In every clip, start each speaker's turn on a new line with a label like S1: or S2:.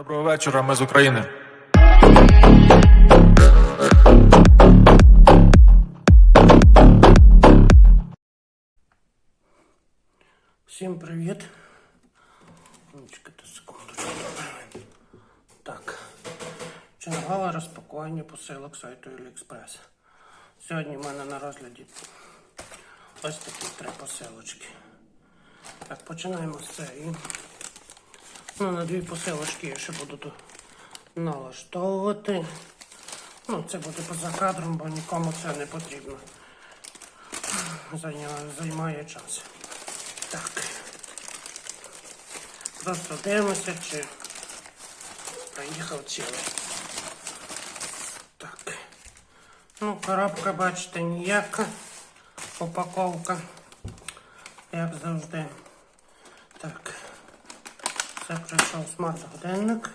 S1: Доброго вечора, ми з України.
S2: Всім привіт. Чекайте секундочку. Так. Чергове розпакування посилок сайту AliExpress. Сьогодні в мене на розгляді ось такі три посилочки. Так, починаємо з цієї. Ну, на дві посилочки я ще буду налаштовувати. Ну, це буде поза кадром, бо нікому це не потрібно. Зайня- Займає час. Так. Просто дивимося, чи приїхав цілий. Так. Ну, коробка, бачите, ніяка. Упаковка. Як завжди. Так. Це прийшов смарт-годинник.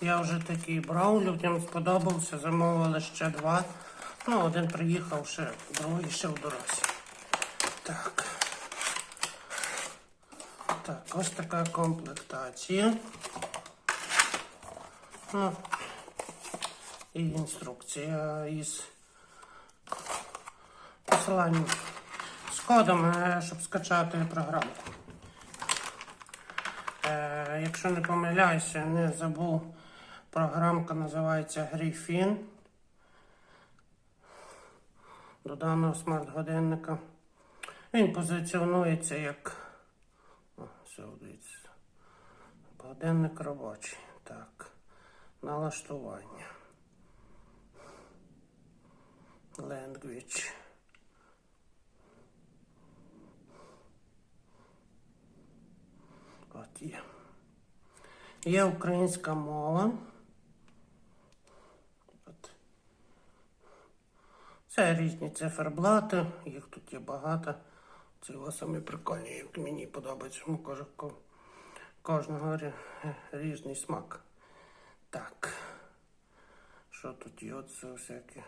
S2: Я вже такий брав, людям сподобався, замовили ще два. Ну, один приїхав ще, другий ще в дорозі. Так. Так, ось така комплектація. Ну, і інструкція із посиланням з кодом, е, щоб скачати програмку. Якщо не помиляюся, не забув, програмка називається Griffin. До даного смарт-годинника. Він позиціонується як. Годинник робочий. Так. Налаштування. Language. От є. Є українська мова. Це різні циферблати, їх тут є багато. Це його самі прикольні, як мені подобається. Кожного різний смак. Так. Що тут є? Оце всякі.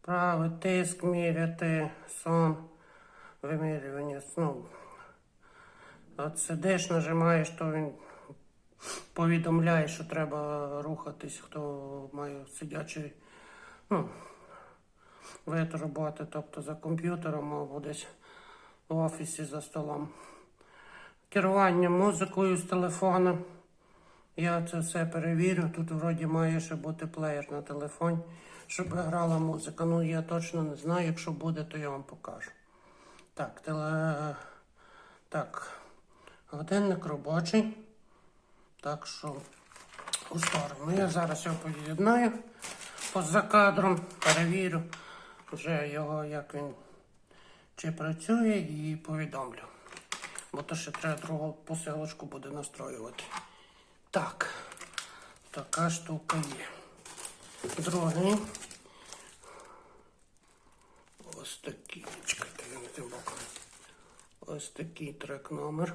S2: Правий тиск міряти, сон, вимірювання. Ну, от сидиш, нажимаєш, то він повідомляє, що треба рухатись, хто має сидячий ну, вид роботи, тобто за комп'ютером або десь в офісі за столом. Керування музикою з телефона. Я це все перевірю. Тут вроді має ще бути плеєр на телефоні, щоб грала музика. Ну я точно не знаю. Якщо буде, то я вам покажу. Так, теле... так. Годинник робочий. Так що у сторону. Я зараз його поєднаю поза кадром, перевірю вже його, як він чи працює, і повідомлю. Бо то ще треба другу посилочку буде настроювати. Так, така штука є. Другий. Ось такий. Чекайте, я тим боком. Ось такий трек номер.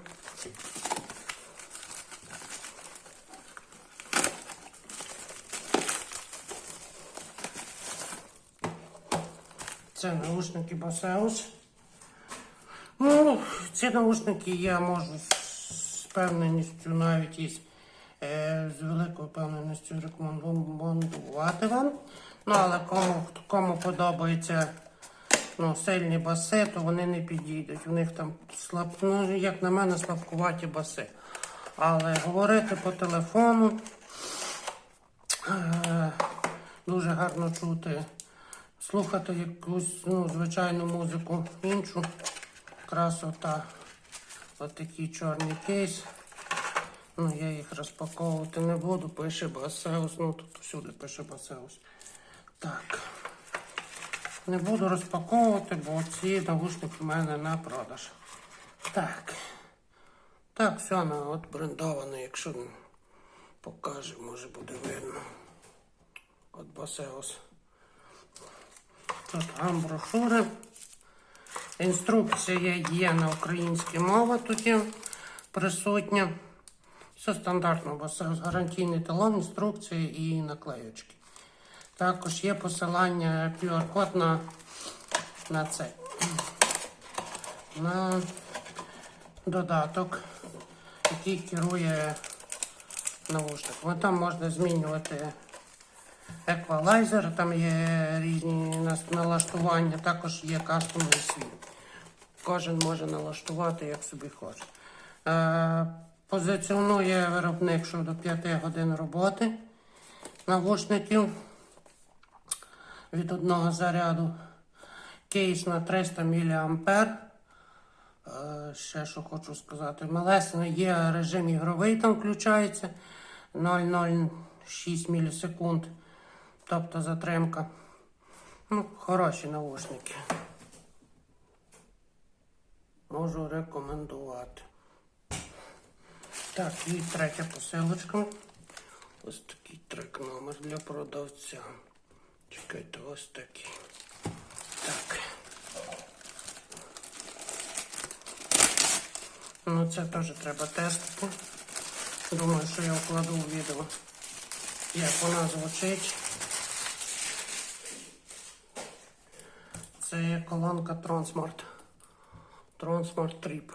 S2: Це наушники Bose. Ну, ці наушники я можу з певненістю навіть із е, з великою певненістю рекомендувати вам. Ну, але кому, кому подобається ну, сильні баси, то вони не підійдуть. У них там слаб, ну, як на мене, слабкуваті баси. Але говорити по телефону е, дуже гарно чути, слухати якусь ну, звичайну музику іншу. Красота. Ось такий чорний кейс. Ну, я їх розпаковувати не буду. Пише Басеус. Ну тут всюди пише Басеус. Так. Не буду розпаковувати, бо ці наушники в мене на продаж. Так. Так, все, ну, от брендоване, якщо покаже, може буде видно. От Басеус. Тут амброшури. Інструкція є на українській мові, тут є присутня. Все стандартно, бо це гарантійний талон, інструкція і наклеючки. Також є посилання QR-код на, на цей. На додаток, який керує навушник. От там можна змінювати еквалайзер, там є різні налаштування, також є кастомний світ. Кожен може налаштувати, як собі хоче. Е, позиціонує виробник, що до 5 годин роботи навушників від одного заряду. Кейс на 300 мА. Е, Ще що хочу сказати. Малесний є режим ігровий, там включається 0,06 мілісекунд. Тобто затримка. Ну, хороші наушники. Можу рекомендувати. Так, і третя посилочка. Ось такий трек номер для продавця. Чекайте, ось такий. Так. Ну, це теж треба тестити. Думаю, що я вкладу в відео, як вона звучить. Це колонка Transmart. Transmart Trip.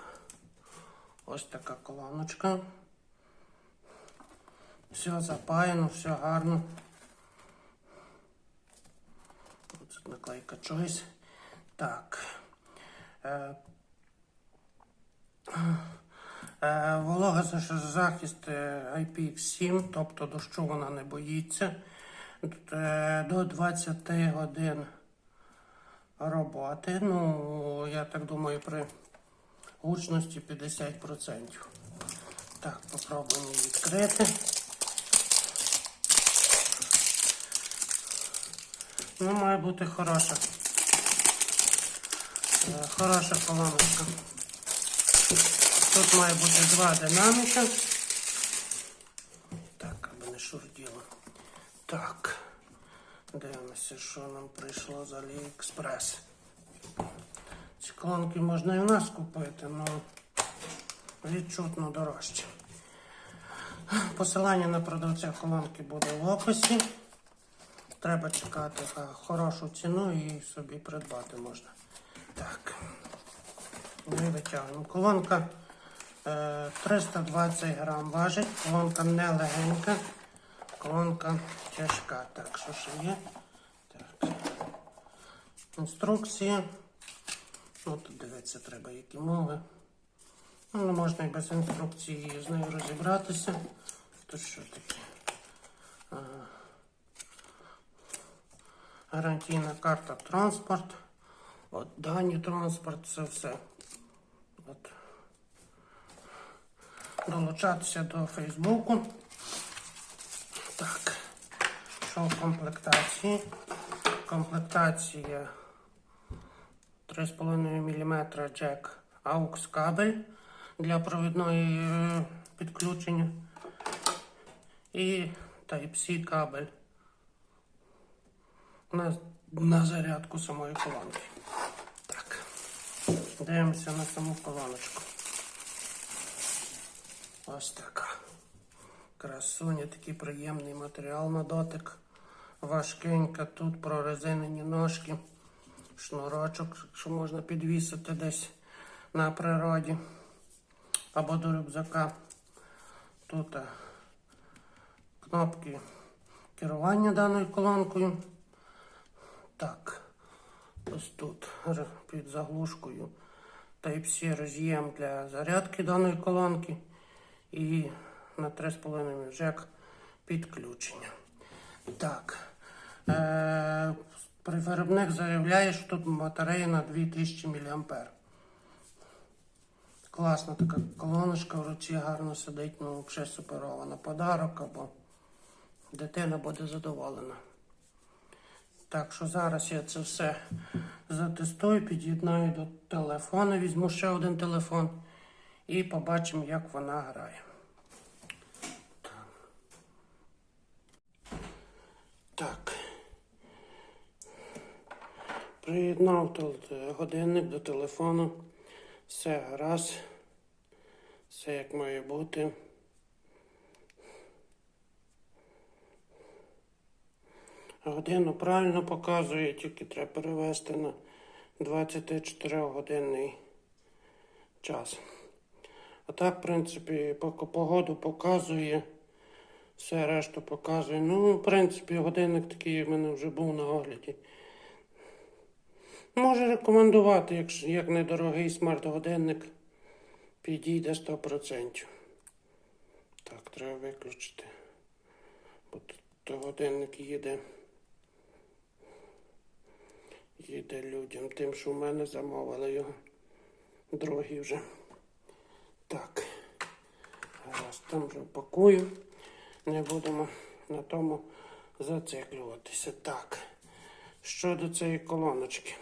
S2: Ось така колоночка. Все запаяно, все гарно. Тут наклейка Choice. Так. Е, Е, Волога захист е, IPX7, тобто дощу вона не боїться. Е, До 20 годин роботи. Ну, я так думаю, при гучності 50%. Так, попробуємо її відкрити. Ну, має бути хороша. Е, Хороша колоночка. Тут має бути два динаміка. Так, аби не шурділо. Так. Дивимося, що нам прийшло з AliExpress. Ці колонки можна і в нас купити, але відчутно дорожче. Посилання на продавця колонки буде в описі. Треба чекати на хорошу ціну і собі придбати можна. Так. Ну і витягнемо. Колонка е, 320 грам важить, колонка не легенька, колонка тяжка. Так, що ще є? Так. Інструкція. Ну, тут дивитися треба, які мови. Ну, можна і без інструкції з нею розібратися. Тут що таке? Ага. Гарантійна карта транспорт. От дані транспорт, це все. От. Долучатися до Фейсбуку. Так. Що в комплектації? Комплектація 3,5 мм джек AUX кабель для провідної е, підключення. І Type-C кабель на, на зарядку самої колонки. Так. Дивимося на саму колоночку. Ось така. Красуня, такий приємний матеріал на дотик. Важкенька, тут прорезинені ножки, шнурочок, що можна підвісити десь на природі або до рюкзака. Тут е, кнопки керування даною колонкою. Так, ось тут під заглушкою Type-C роз'єм для зарядки даної колонки і на 3,5 джек підключення. Так. При- виробник заявляє, що тут батарея на 2000 мА. Класна така колоночка в руці гарно сидить, ну взагалі суперова на подарок або дитина буде задоволена. Так що зараз я це все затестую, під'єднаю до телефону, візьму ще один телефон і побачимо, як вона грає. Так. Так. Приєднав годинник до телефону. Все гаразд. Все як має бути. Годину правильно показує, тільки треба перевести на 24-годинний час. А так, в принципі, погоду показує Все решту показує. Ну, в принципі, годинник такий в мене вже був на огляді. Можу рекомендувати, якщо як недорогий смарт-годинник, підійде 100%. Так, треба виключити. Бо то годинник їде. Їде людям, тим, що в мене замовили його. Другий вже. Так. Зараз там вже пакую. Не будемо на тому зациклюватися. Так. Щодо цієї колоночки.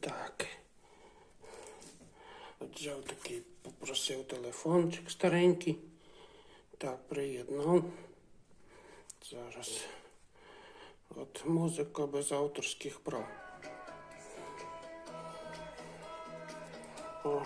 S2: Так. От взяв такий, попросив телефончик старенький. Так, приєднав. Зараз. От музика без авторських прав. О.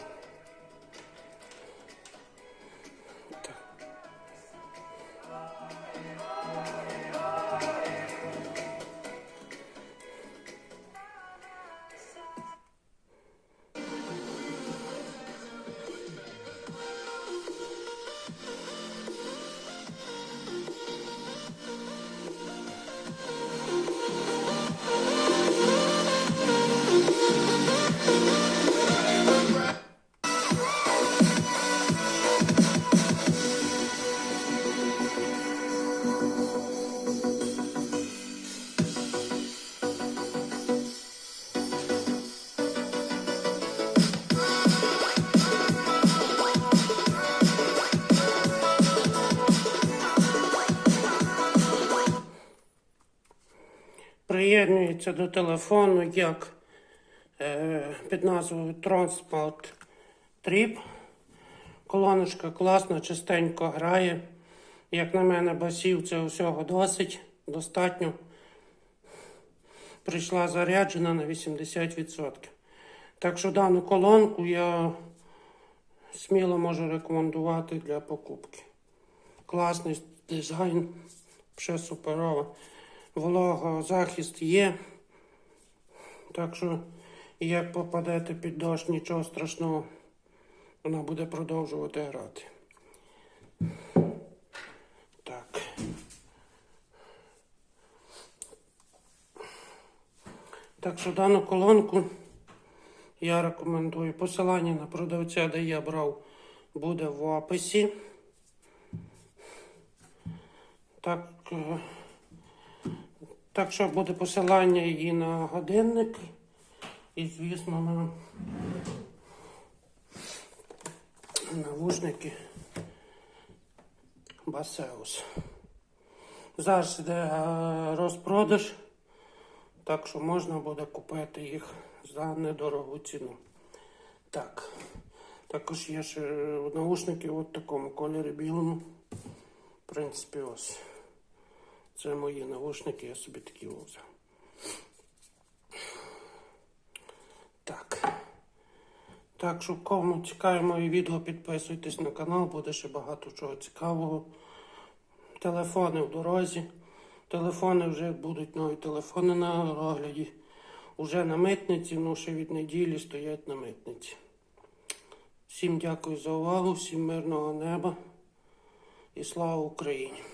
S2: приєднується до телефону як е, під назвою Transport Trip. Колоночка класна, частенько грає. Як на мене, басів це усього досить, достатньо. Прийшла заряджена на 80%. Так що дану колонку я сміло можу рекомендувати для покупки. Класний дизайн, все суперово. Вологозахист є. Так що, як попадете під дощ, нічого страшного, вона буде продовжувати грати. Так. Так що дану колонку я рекомендую. Посилання на продавця, де я брав, буде в описі. Так. Е, так що буде посилання і на годинник, і, звісно, на навушники Басеус. Зараз йде е, розпродаж, так що можна буде купити їх за недорогу ціну. Так. Також є ще наушники в такому кольорі білому. В принципі, ось. Це мої навушники, я собі такі взяв. Так. Так що кому цікаві мої відео, підписуйтесь на канал, буде ще багато чого цікавого. Телефони в дорозі. Телефони вже будуть нові телефони на огляді. Уже на митниці, ну ще від неділі стоять на митниці. Всім дякую за увагу, всім мирного неба і слава Україні!